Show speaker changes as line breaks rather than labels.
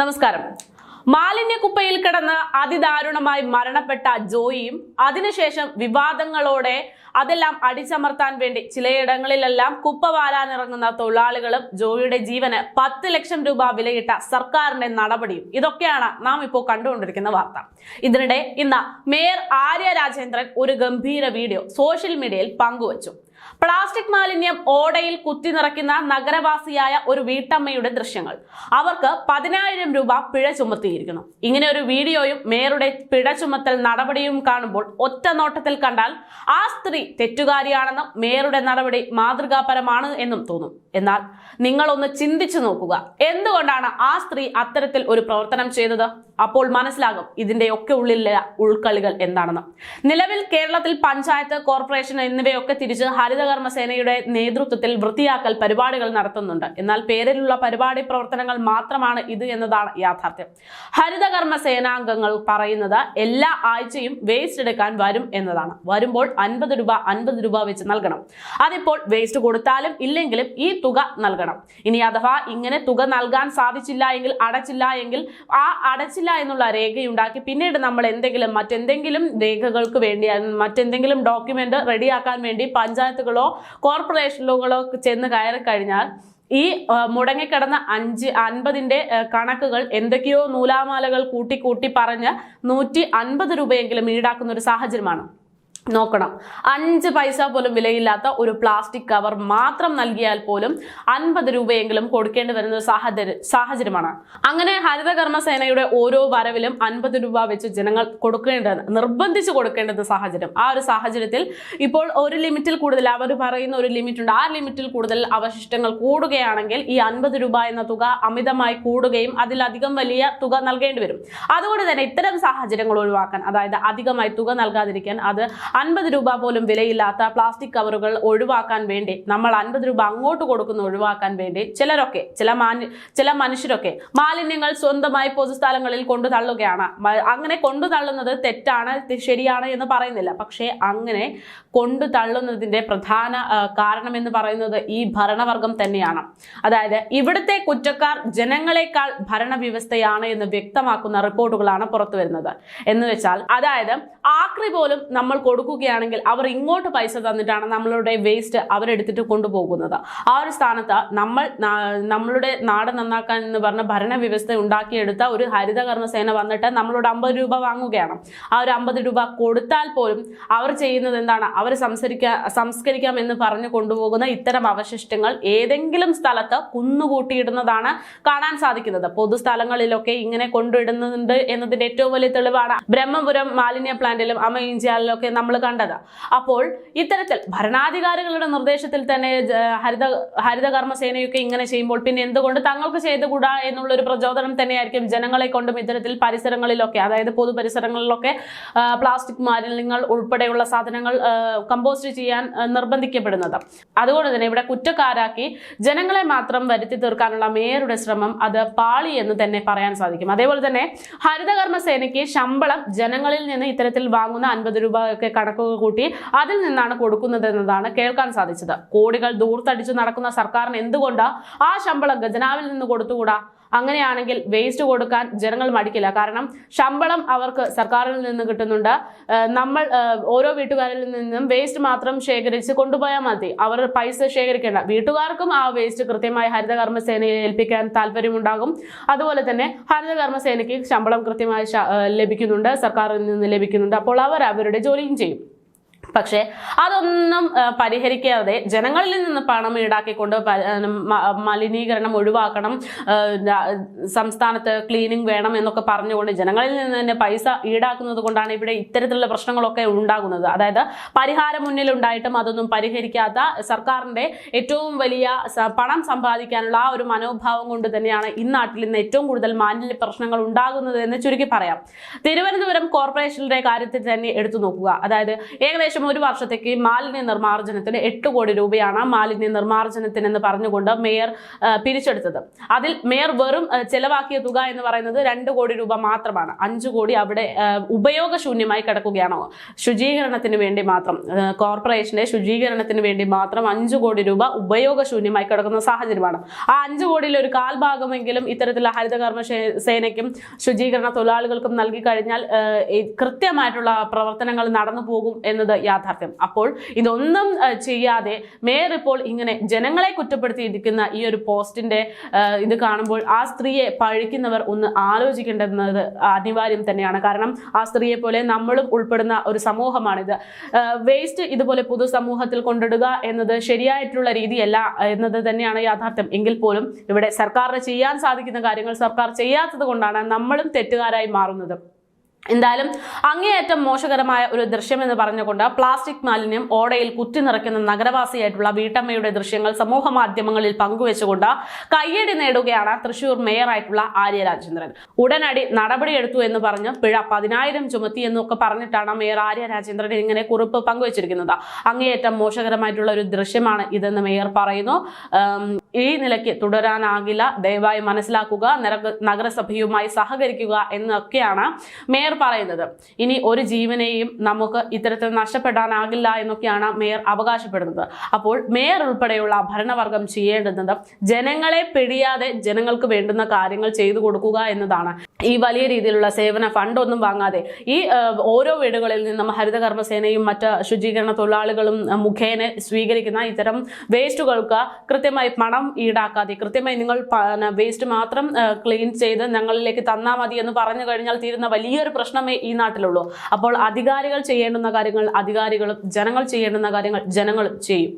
നമസ്കാരം. മാലിന്യക്കുപ്പയിൽ കിടന്ന് അതിദാരുണമായി മരണപ്പെട്ട ജോയിയും അതിനുശേഷം വിവാദങ്ങളോടെ അതെല്ലാം അടിച്ചമർത്താൻ വേണ്ടി ചിലയിടങ്ങളിലെല്ലാം കുപ്പ വാരാനിറങ്ങുന്ന തൊഴിലാളികളും ജോയിയുടെ ജീവന് പത്ത് ലക്ഷം രൂപ വിലയിട്ട സർക്കാരിന്റെ നടപടിയും ഇതൊക്കെയാണ് നാം ഇപ്പോൾ കണ്ടുകൊണ്ടിരിക്കുന്ന വാർത്ത. ഇതിനിടെ ഇന്ന് മേയർ ആര്യ രാജേന്ദ്രൻ ഒരു ഗംഭീര വീഡിയോ സോഷ്യൽ മീഡിയയിൽ പങ്കുവച്ചു. പ്ലാസ്റ്റിക് മാലിന്യം ഓടയിൽ കുത്തി നിറയ്ക്കുന്ന നഗരവാസിയായ ഒരു വീട്ടമ്മയുടെ ദൃശ്യങ്ങൾ. അവർക്ക് പതിനായിരം രൂപ പിഴ ചുമത്തിയിരിക്കുന്നു. ഇങ്ങനെ ഒരു വീഡിയോയും മേയറുടെ പിഴ ചുമത്തൽ നടപടിയും കാണുമ്പോൾ ഒറ്റ നോട്ടത്തിൽ കണ്ടാൽ ആ സ്ത്രീ തെറ്റുകാരിയാണെന്നും മേയറുടെ നടപടി മാതൃകാപരമാണ് എന്നും തോന്നും. എന്നാൽ നിങ്ങളൊന്ന് ചിന്തിച്ചു നോക്കുക. എന്തുകൊണ്ടാണ് ആ സ്ത്രീ അത്തരത്തിൽ ഒരു പ്രവർത്തനം ചെയ്തത്? അപ്പോൾ മനസ്സിലാകും ഇതിന്റെയൊക്കെ ഉള്ളിലെ ഉൾക്കളികൾ എന്താണെന്ന്. നിലവിൽ കേരളത്തിൽ പഞ്ചായത്ത് കോർപ്പറേഷൻ എന്നിവയൊക്കെ തിരിച്ച് ഹരിതകർമ്മസേനയുടെ നേതൃത്വത്തിൽ വൃത്തിയാക്കൽ പരിപാടികൾ നടത്തുന്നുണ്ട്. എന്നാൽ പേരിലുള്ള പരിപാടി പ്രവർത്തനങ്ങൾ മാത്രമാണ് ഇത് എന്നതാണ് യാഥാർത്ഥ്യം. ഹരിതകർമ്മ സേനാംഗങ്ങൾ പറയുന്നത് എല്ലാ ആഴ്ചയും വേസ്റ്റ് എടുക്കാൻ വരും എന്നതാണ്. വരുമ്പോൾ അൻപത് രൂപ അൻപത് രൂപ വെച്ച് നൽകണം. അതിപ്പോൾ വേസ്റ്റ് കൊടുത്താലും ഇല്ലെങ്കിലും ഈ തുക നൽകണം. ഇനി അഥവാ ഇങ്ങനെ തുക നൽകാൻ സാധിച്ചില്ല എങ്കിൽ അടച്ചില്ല എങ്കിൽ ആ അടച്ചില്ല എന്നുള്ള രേഖയുണ്ടാക്കി പിന്നീട് നമ്മൾ എന്തെങ്കിലും മറ്റെന്തെങ്കിലും രേഖകൾക്ക് വേണ്ടി മറ്റെന്തെങ്കിലും ഡോക്യുമെന്റ് റെഡിയാക്കാൻ വേണ്ടി പഞ്ചായത്തുകളോ കോർപ്പറേഷനുകളോ ചെന്ന് കയറി കഴിഞ്ഞാൽ ഈ മുടങ്ങിക്കിടന്ന അഞ്ച് അൻപതിന്റെ ആ, കണക്കുകൾ എന്തൊക്കെയോ നൂലാമാലകൾ കൂട്ടി കൂട്ടി പറഞ്ഞ് നൂറ്റി അൻപത് രൂപയെങ്കിലും ഈടാക്കുന്ന ഒരു സാഹചര്യമാണ്. നോക്കണം. അഞ്ച് പൈസ പോലും വിലയില്ലാത്ത ഒരു പ്ലാസ്റ്റിക് കവർ മാത്രം നൽകിയാൽ പോലും അൻപത് രൂപയെങ്കിലും കൊടുക്കേണ്ടി വരുന്ന സാഹചര്യ സാഹചര്യമാണ്. അങ്ങനെ ഹരിതകർമ്മ സേനയുടെ ഓരോ വരവിലും അൻപത് രൂപ വെച്ച് ജനങ്ങൾ കൊടുക്കേണ്ടത് നിർബന്ധിച്ച് കൊടുക്കേണ്ടത് സാഹചര്യം. ആ ഒരു സാഹചര്യത്തിൽ ഇപ്പോൾ ഒരു ലിമിറ്റിൽ കൂടുതൽ അവർ പറയുന്ന ഒരു ലിമിറ്റ് ഉണ്ട് ആ ലിമിറ്റിൽ കൂടുതൽ അവശിഷ്ടങ്ങൾ കൂടുകയാണെങ്കിൽ ഈ അൻപത് രൂപ എന്ന തുക അമിതമായി കൂടുകയും അതിലധികം വലിയ തുക നൽകേണ്ടി വരും. അതുകൊണ്ട് തന്നെ ഇത്തരം സാഹചര്യങ്ങൾ ഒഴിവാക്കാൻ അതായത് അധികമായി തുക നൽകാതിരിക്കാൻ അത് അൻപത് രൂപ പോലും വിലയില്ലാത്ത പ്ലാസ്റ്റിക് കവറുകൾ ഒഴിവാക്കാൻ വേണ്ടി നമ്മൾ അൻപത് രൂപ അങ്ങോട്ട് കൊടുക്കുന്ന ഒഴിവാക്കാൻ വേണ്ടി ചിലരൊക്കെ ചില ചില മനുഷ്യരൊക്കെ മാലിന്യങ്ങൾ സ്വന്തമായി പൊതുസ്ഥലങ്ങളിൽ കൊണ്ടു തള്ളുകയാണ്. അങ്ങനെ കൊണ്ടു തള്ളുന്നത് തെറ്റാണ് ശരിയാണ് എന്ന് പറയുന്നില്ല. പക്ഷേ അങ്ങനെ കൊണ്ടു തള്ളുന്നതിന്റെ പ്രധാന കാരണം എന്ന് പറയുന്നത് ഈ ഭരണവർഗം തന്നെയാണ്. അതായത് ഇവിടുത്തെ കുറ്റക്കാർ ജനങ്ങളെക്കാൾ ഭരണവ്യവസ്ഥയാണ് എന്ന് വ്യക്തമാക്കുന്ന റിപ്പോർട്ടുകളാണ് പുറത്തു വരുന്നത് എന്ന് വെച്ചാൽ അതായത് ആക്രി പോലും നമ്മൾ കൊടുക്കുകയാണെങ്കിൽ അവർ ഇങ്ങോട്ട് പൈസ തന്നിട്ടാണ് നമ്മളുടെ വേസ്റ്റ് അവരെടുത്തിട്ട് കൊണ്ടുപോകുന്നത്. ആ ഒരു സ്ഥാനത്ത് നമ്മൾ നമ്മളുടെ നാട് നന്നാക്കാൻ എന്ന് പറഞ്ഞ ഭരണവ്യവസ്ഥ ഉണ്ടാക്കിയെടുത്ത ഒരു ഹരിതകർമ്മ സേന വന്നിട്ട് നമ്മളോട് അമ്പത് രൂപ വാങ്ങുകയാണ്. ആ ഒരു അമ്പത് രൂപ കൊടുത്താൽ പോലും അവർ ചെയ്യുന്നത് എന്താണ്? അവർ സംസ്കരിക്കാ സംസ്കരിക്കാം എന്ന് പറഞ്ഞു കൊണ്ടുപോകുന്ന ഇത്തരം അവശിഷ്ടങ്ങൾ ഏതെങ്കിലും സ്ഥലത്ത് കുന്നുകൂട്ടിയിടുന്നതാണ് കാണാൻ സാധിക്കുന്നത്. പൊതുസ്ഥലങ്ങളിലൊക്കെ ഇങ്ങനെ കൊണ്ടിടുന്നുണ്ട് എന്നതിന്റെ ഏറ്റവും വലിയ തെളിവാണ്. ബ്രഹ്മപുരം മാലിന്യ പ്ലാന്റിലും അമയിഞ്ചാലിലും ഒക്കെ നമ്മൾ കണ്ടത്. അപ്പോൾ ഇത്തരത്തിൽ ഭരണാധികാരികളുടെ നിർദ്ദേശത്തിൽ തന്നെ ഹരിത ഹരിതകർമ്മസേനയൊക്കെ ഇങ്ങനെ ചെയ്യുമ്പോൾ പിന്നെ എന്തുകൊണ്ട് തങ്ങൾക്ക് ചെയ്തുകൂടാ എന്നുള്ളൊരു പ്രചോദനം തന്നെയായിരിക്കും ജനങ്ങളെ കൊണ്ടും ഇത്തരത്തിൽ പരിസരങ്ങളിലൊക്കെ അതായത് പൊതു പരിസരങ്ങളിലൊക്കെ പ്ലാസ്റ്റിക് മാലിന്യങ്ങൾ ഉൾപ്പെടെയുള്ള സാധനങ്ങൾ കമ്പോസ്റ്റ് ചെയ്യാൻ നിർബന്ധിക്കപ്പെടുന്നത്. അതുകൊണ്ട് തന്നെ ഇവിടെ കുറ്റക്കാരാക്കി ജനങ്ങളെ മാത്രം വരുത്തി തീർക്കാനുള്ള മേയറുടെ ശ്രമം അത് പാളി എന്ന് തന്നെ പറയാൻ സാധിക്കും. അതേപോലെ തന്നെ ഹരിതകർമ്മ സേനയ്ക്ക് ശമ്പളം ജനങ്ങളിൽ നിന്ന് ഇത്തരത്തിൽ വാങ്ങുന്ന അൻപത് രൂപ ഒക്കെ കണക്കുകൾ കൂട്ടി അതിൽ നിന്നാണ് കൊടുക്കുന്നത് എന്നതാണ് കേൾക്കാൻ സാധിച്ചത്. കോടികൾ ദൂർത്തടിച്ചു നടക്കുന്ന സർക്കാരിന് എന്തുകൊണ്ട് ആ ശമ്പളം ഖജനാവിൽ നിന്ന് കൊടുത്തുകൂടാ? അങ്ങനെയാണെങ്കിൽ വേസ്റ്റ് കൊടുക്കാൻ ജനങ്ങൾ മടിക്കില്ല. കാരണം ശമ്പളം അവർക്ക് സർക്കാരിൽ നിന്ന് കിട്ടുന്നുണ്ട്. നമ്മൾ ഓരോ വീട്ടുകാരിൽ നിന്നും വേസ്റ്റ് മാത്രം ശേഖരിച്ച് കൊണ്ടുപോയാൽ മതി. അവർ പൈസ ശേഖരിക്കേണ്ട. വീട്ടുകാർക്കും ആ വേസ്റ്റ് കൃത്യമായി ഹരിതകർമ്മ സേനയെ ഏൽപ്പിക്കാൻ താല്പര്യമുണ്ടാകും അതുപോലെ തന്നെ ഹരിതകർമ്മ സേനയ്ക്ക് ശമ്പളം കൃത്യമായി ലഭിക്കുന്നുണ്ട്. സർക്കാരിൽ നിന്ന് ലഭിക്കുന്നുണ്ട്. അപ്പോൾ അവർ അവരുടെ ജോലിയും ചെയ്യും. പക്ഷേ അതൊന്നും പരിഹരിക്കാതെ ജനങ്ങളിൽ നിന്ന് പണം ഈടാക്കിക്കൊണ്ട് മലിനീകരണം ഒഴിവാക്കണം സംസ്ഥാനത്ത് ക്ലീനിങ് വേണം എന്നൊക്കെ പറഞ്ഞുകൊണ്ട് ജനങ്ങളിൽ നിന്ന് തന്നെ പൈസ ഈടാക്കുന്നത് കൊണ്ടാണ് ഇവിടെ ഇത്തരത്തിലുള്ള പ്രശ്നങ്ങളൊക്കെ ഉണ്ടാകുന്നത്. അതായത് പരിഹാരം മുന്നിലുണ്ടായിട്ടും അതൊന്നും പരിഹരിക്കാത്ത സർക്കാരിന്റെ ഏറ്റവും വലിയ പണം സമ്പാദിക്കാനുള്ള ആ ഒരു മനോഭാവം കൊണ്ട് തന്നെയാണ് ഈ നാട്ടിൽ നിന്ന് ഏറ്റവും കൂടുതൽ മാലിന്യ പ്രശ്നങ്ങൾ ഉണ്ടാകുന്നത് എന്ന് ചുരുക്കി പറയാം. തിരുവനന്തപുരം കോർപ്പറേഷന്റെ കാര്യത്തിൽ തന്നെ എടുത്തു നോക്കുക. അതായത് ഏകദേശം ശേഷം ഒരു വർഷത്തേക്ക് മാലിന്യ നിർമ്മാർജനത്തിന് എട്ട് കോടി രൂപയാണ് മാലിന്യ നിർമ്മാർജനത്തിന് എന്ന് പറഞ്ഞുകൊണ്ട് മേയർ പിരിച്ചെടുത്തത്. അതിൽ മേയർ വെറും ചെലവാക്കിയ തുക എന്ന് പറയുന്നത് രണ്ട് കോടി രൂപ മാത്രമാണ്. അഞ്ചു കോടി അവിടെ ഉപയോഗശൂന്യമായി കിടക്കുകയാണോ? ശുചീകരണത്തിന് വേണ്ടി മാത്രം കോർപ്പറേഷന്റെ ശുചീകരണത്തിന് വേണ്ടി മാത്രം അഞ്ചു കോടി രൂപ ഉപയോഗശൂന്യമായി കിടക്കുന്ന സാഹചര്യമാണ്. ആ അഞ്ചു കോടിയിൽ ഒരു കാൽഭാഗമെങ്കിലും ഇത്തരത്തിലുള്ള ഹരിതകർമ്മ കർമ്മ സേനയ്ക്കും ശുചീകരണ തൊഴിലാളികൾക്കും നൽകി കഴിഞ്ഞാൽ കൃത്യമായിട്ടുള്ള പ്രവർത്തനങ്ങൾ നടന്നു പോകും എന്നത് യാഥാർത്ഥ്യം. അപ്പോൾ ഇതൊന്നും ചെയ്യാതെ മേയർ ഇപ്പോൾ ഇങ്ങനെ ജനങ്ങളെ കുറ്റപ്പെടുത്തിയിരിക്കുന്ന ഈ ഒരു പോസ്റ്റിന്റെ ഇത് കാണുമ്പോൾ ആ സ്ത്രീയെ പഴിക്കുന്നവർ ഒന്ന് ആലോചിക്കേണ്ടുന്നത് അനിവാര്യം തന്നെയാണ്. കാരണം ആ സ്ത്രീയെ പോലെ നമ്മളും ഉൾപ്പെടുന്ന ഒരു സമൂഹമാണിത്. വേസ്റ്റ് ഇതുപോലെ പൊതുസമൂഹത്തിൽ കൊണ്ടിടുക എന്നത് ശരിയായിട്ടുള്ള രീതിയല്ല എന്നത് തന്നെയാണ് യാഥാർത്ഥ്യം. എങ്കിൽ പോലും ഇവിടെ സർക്കാരിന് ചെയ്യാൻ സാധിക്കുന്ന കാര്യങ്ങൾ സർക്കാർ ചെയ്യാത്തത് കൊണ്ടാണ് നമ്മളും തെറ്റുകാരായി മാറുന്നത്. എന്തായാലും അങ്ങേയറ്റം മോശകരമായ ഒരു ദൃശ്യം എന്ന് പറഞ്ഞുകൊണ്ട് പ്ലാസ്റ്റിക് മാലിന്യം ഓടയിൽ കുത്തി നിറയ്ക്കുന്ന നഗരവാസിയായിട്ടുള്ള വീട്ടമ്മയുടെ ദൃശ്യങ്ങൾ സമൂഹ മാധ്യമങ്ങളിൽ പങ്കുവെച്ചുകൊണ്ട് കയ്യടി നേടുകയാണ് തൃശൂർ മേയറായിട്ടുള്ള ആര്യ രാജേന്ദ്രൻ. ഉടനടി നടപടിയെടുത്തു എന്ന് പറഞ്ഞ് പിഴ പതിനായിരം ചുമത്തി എന്നൊക്കെ പറഞ്ഞിട്ടാണ് മേയർ ആര്യ രാജേന്ദ്രൻ ഇങ്ങനെ കുറിപ്പ് പങ്കുവച്ചിരിക്കുന്നത്. അങ്ങേയറ്റം മോശകരമായിട്ടുള്ള ഒരു ദൃശ്യമാണ് ഇതെന്ന് മേയർ പറയുന്നു. ഈ നിലയ്ക്ക് തുടരാനാകില്ല. ദയവായി മനസ്സിലാക്കുക നഗരസഭയുമായി സഹകരിക്കുക എന്നൊക്കെയാണ് മേയർ പറയുന്നത്. ഇനി ഒരു ജീവനെയും നമുക്ക് ഇത്തരത്തിൽ നഷ്ടപ്പെടാനാകില്ല എന്നൊക്കെയാണ് മേയർ അവകാശപ്പെടുന്നത്. അപ്പോൾ മേയർ ഉൾപ്പെടെയുള്ള ഭരണവർഗം ചെയ്യേണ്ടുന്നത് ജനങ്ങളെ പിടിയാതെ ജനങ്ങൾക്ക് വേണ്ടുന്ന കാര്യങ്ങൾ ചെയ്തു കൊടുക്കുക എന്നതാണ്. ഈ വലിയ രീതിയിലുള്ള സേവന ഫണ്ട് ഒന്നും വാങ്ങാതെ ഈ ഓരോ വീടുകളിൽ നിന്നും ഹരിതകർമ്മസേനയും മറ്റ് ശുചീകരണ തൊഴിലാളികളും മുഖേന സ്വീകരിക്കുന്ന ഇത്തരം വേസ്റ്റുകൾക്ക് കൃത്യമായി പണം ഈടാക്കാതെ കൃത്യമായി നിങ്ങൾ വേസ്റ്റ് മാത്രം ക്ലീൻ ചെയ്ത് ഞങ്ങളിലേക്ക് തന്നാൽ മതി എന്ന് പറഞ്ഞു കഴിഞ്ഞാൽ തീരുന്ന വലിയൊരു പ്രശ്നമേ ഈ നാട്ടിലുള്ളൂ. അപ്പോൾ അധികാരികൾ ചെയ്യേണ്ടുന്ന കാര്യങ്ങൾ അധികാരികളും ജനങ്ങൾ ചെയ്യേണ്ടുന്ന കാര്യങ്ങൾ ജനങ്ങളും ചെയ്യും.